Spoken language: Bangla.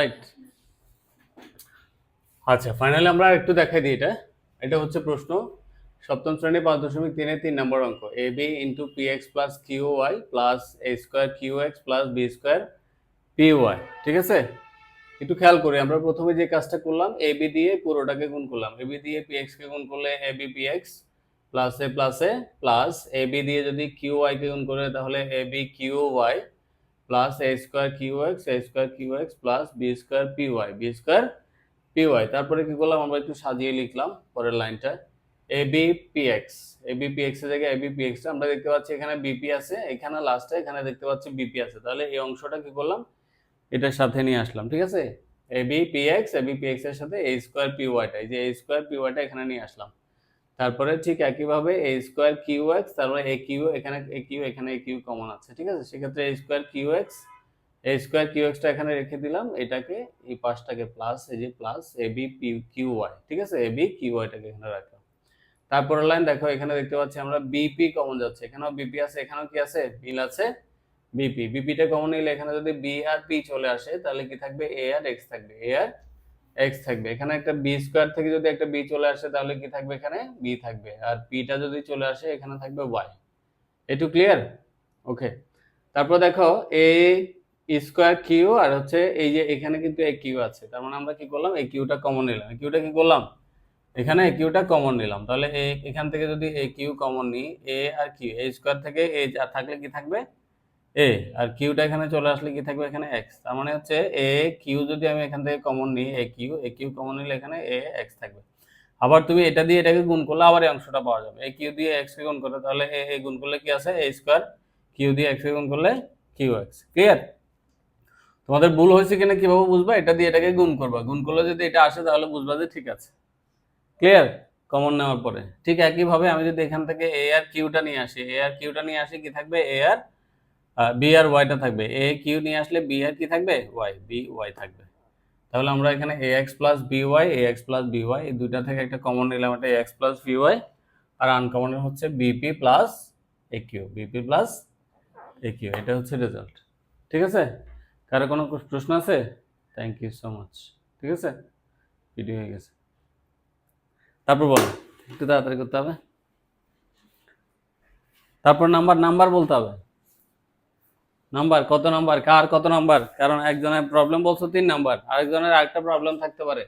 রাইট আচ্ছা ফাইনালি আমরা একটু দেখাই দিই এটা। এটা হচ্ছে প্রশ্ন। সপ্তম শ্রেণি পাঁচ দশমিক তিনে তিন নম্বর অঙ্ক। A B into P X plus Q Y plus A square Q X plus B square P Y ঠিক আছে? একটু খেয়াল করি, আমরা প্রথমে যে কাজটা করলাম এ বি দিয়ে পুরোটাকে গুণ করলাম। এ বি দিয়ে পি এক্স কে গুণ করলে A B P X plus A plus A plus A B দিয়ে যদি কিউ ওয়াই কে গুণ করে, তাহলে A B Q Y plus A square Q X A square Q X plus B square P Y B square P Y তারপরে কি করলাম? আমরা একটু সাজিয়ে লিখলাম পরের লাইনটা। A B P X A B P এক্সের জায়গায় এ বি পি এক্স আমরা দেখতে পাচ্ছি এখানে বিপি আছে, এখানে লাস্টে এখানে দেখতে পাচ্ছি বিপি আছে। তাহলে এই অংশটা কি করলাম? এটার সাথে নিয়ে আসলাম, ঠিক আছে? A B P X A B P এক্সের সাথে এ স্কোয়ার পি ওয়াইটা এই যে এ স্কোয়ার পি ওয়াইটা এখানে নিয়ে আসলাম। তারপরে ঠিক একইভাবে এ স্কোয়ার কিউ এক্স তারপরে এ কিউ এখানে এ কিউ এখানে এ কিউ কমন আছে, ঠিক আছে? সেক্ষেত্রে A square Q X A square Q extra এখানে রেখে দিলাম, এটাকে এই পাঁচটাকে প্লাস এই যে plus A B Q Y ঠিক আছে? এ বি কিউ ওয়াইটাকে এখানে রাখলাম। তারপরের লাইন দেখো, এখানে দেখতে পাচ্ছি আমরা বিপি কমন যাচ্ছে, এখানেও বিপি আছে, এখানেও কি আছে? মিল আছে বিপি বিপিটা কমন নিলে এখানে যদি বি আর পি চলে আসে, তাহলে কি থাকবে? এ আর এক্স থাকবে এ আর এক্স থাকবে। এখানে একটা বি স্কোয়ার থেকে যদি একটা বি চলে আসে, তাহলে কি থাকবে এখানে? বি থাকবে। আর পিটা যদি চলে আসে, এখানে থাকবে ওয়াই একটু ক্লিয়ার ওকে তারপর দেখো এ স্কোয়ার কিউ আর হচ্ছে এই যে এখানে কিন্তু এ কিউ আছে। তার মানে আমরা কি করলাম? এই কিউটা কমন নিলাম। কিউটা কি করলাম? এখানে এ কিউটা কমন নিলাম। তাহলে এ এখান থেকে যদি এ কিউ কমন নিই এ আর কিউ এ স্কোয়ার থেকে এ থাকলে কি থাকবে? এ, আর কিউটা এখানে চলে আসলে কি থাকবে এখানে এক্স তার মানে হচ্ছে এ কিউ যদি আমি এখান থেকে কমন নিই A Q A Q common নিলে এখানে এ এক্স থাকবে। আবার তুমি এটা দিয়ে এটাকে গুণ করলে আবার এই অংশটা পাওয়া যাবে। এ কিউ দিয়ে এক্স কে গুণ করলে তাহলে এ এ গুণ করলে কি আছে? এ স্কোয়ার কিউ দিয়ে এক্স কে গুণ করলে কিউ এক্স ক্লিয়ার তোমাদের ভুল হয়েছে কিনা কীভাবে বুঝবা? এটা দিয়ে এটাকে গুণ করবা। গুণ করলে যদি এটা আসে তাহলে বুঝবা যে ঠিক আছে। ক্লিয়ার কমন নেওয়ার পরে। ঠিক একইভাবে আমি যদি এখান থেকে এ আর কিউটা নিয়ে আসি এ আর কিউটা নিয়ে আসি কি থাকবে? এ আর বি আর ওয়াইটা থাকবে। এ কিউ নিয়ে আসলে বি আর কি থাকবে? ওয়াই বি ওয়াই থাকবে। তাহলে আমরা এখানে a x plus b y a x plus b y এই দুইটা থেকে একটা কমন নিলাম এটা এক্স প্লাস বি ওয়াই আর আনকমনের হচ্ছে b p plus a q b p plus a q এটা হচ্ছে রেজাল্ট ঠিক আছে? কারও কোনো প্রশ্ন আছে? থ্যাংক ইউ সো মাচ ঠিক আছে? ভিডিও হয়ে গেছে। তারপর বলো, একটু তাড়াতাড়ি করতে হবে। তারপর নাম্বার নাম্বার বলতে হবে। নাম্বার কত নাম্বার কার কত নাম্বার কারণ একজনের প্রবলেম বলছো তিন নাম্বার আরেকজনের আরেকটা প্রবলেম থাকতে পারে।